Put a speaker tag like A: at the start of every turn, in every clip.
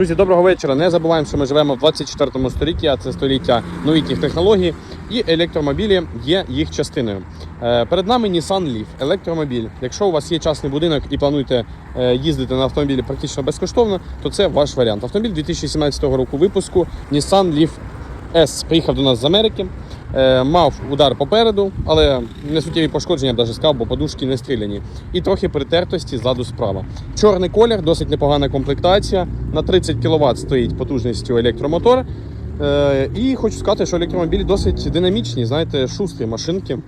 A: Друзі, доброго вечора. Не забуваємо, що ми живемо в 24 столітті, а це століття новітніх технологій, і електромобілі є їх частиною. Е, Перед нами Nissan Leaf, електромобіль. Якщо у вас є частний будинок і плануєте е, їздити на автомобілі практично безкоштовно, то це ваш варіант. Автомобіль 2017 року випуску Nissan Leaf S приїхав до нас з Америки. Е, Мав удар попереду, але не суттєві пошкодження, навіть сказав, бо подушки не стріляні. І трохи притертості ззаду справа. Чорний колір, досить непогана комплектація. На 30 кВт стоїть потужністю електромотор. Е, І хочу сказати, що електромобілі досить динамічні, знаєте, шустрі машинки.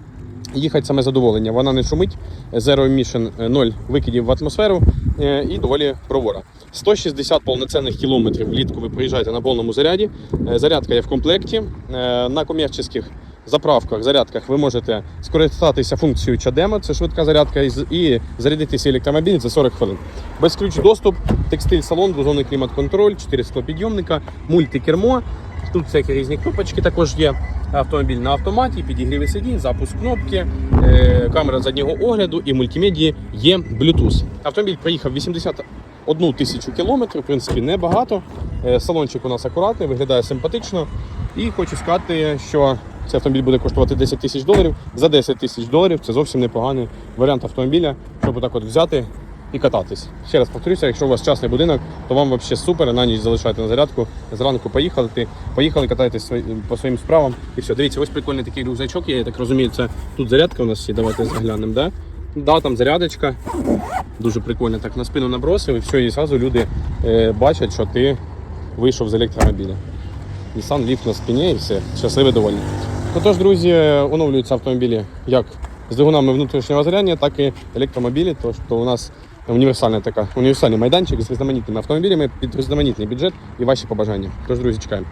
A: Їхать саме задоволення. Вона не шумить, Zero Emission, е, 0 викидів в атмосферу е, і доволі провора. 160 повноцінних кілометрів влітку ви проїжджаєте на повному заряді. Е, Зарядка є в комплекті. Е, На комерційних заправках, зарядках ви можете скористатися функцією Чадемо, це швидка зарядка, і з- і зарядити свій електромобіль за 40 хвилин. Безключ доступ, текстиль салон, двозонний клімат-контроль, 4 склопідйомника, мультикермо. Тут всякі різні кнопочки також є. Автомобіль на автоматі, підігріві сидінь, запуск кнопки, е, камера заднього огляду і мультимедії є Bluetooth. Автомобіль проїхав 81 тисячу кілометрів, в принципі, небагато. Е, Салончик у нас акуратний, виглядає симпатично. І хочу сказати, що цей автомобіль буде коштувати 10 тисяч доларів. За 10 тисяч доларів це зовсім непоганий варіант автомобіля, щоб отак от взяти і кататись. Ще раз повторюся, якщо у вас частний будинок, то вам взагалі супер, на ніч залишайте на зарядку. Зранку поїхали, поїхали, катайтесь свої- по своїм справам. І все. Дивіться, ось прикольний такий рюкзачок я так розумію, це тут зарядка у нас є. Давайте заглянемо, да? Да, там зарядочка. Дуже прикольно. Так на спину набросив і все, і одразу люди е, бачать, що ти вийшов з електромобіля. Nissan Leaf на спині і все. Щасливі довольні. Ну тож, друзі, оновлюються автомобілі як з двигунами внутрішнього зарядня, так і електромобілі. Тож то у нас універсальна така, універсальний майданчик з різноманітними автомобілями під різноманітний бюджет і ваші побажання. Тож, друзі, чекаємо.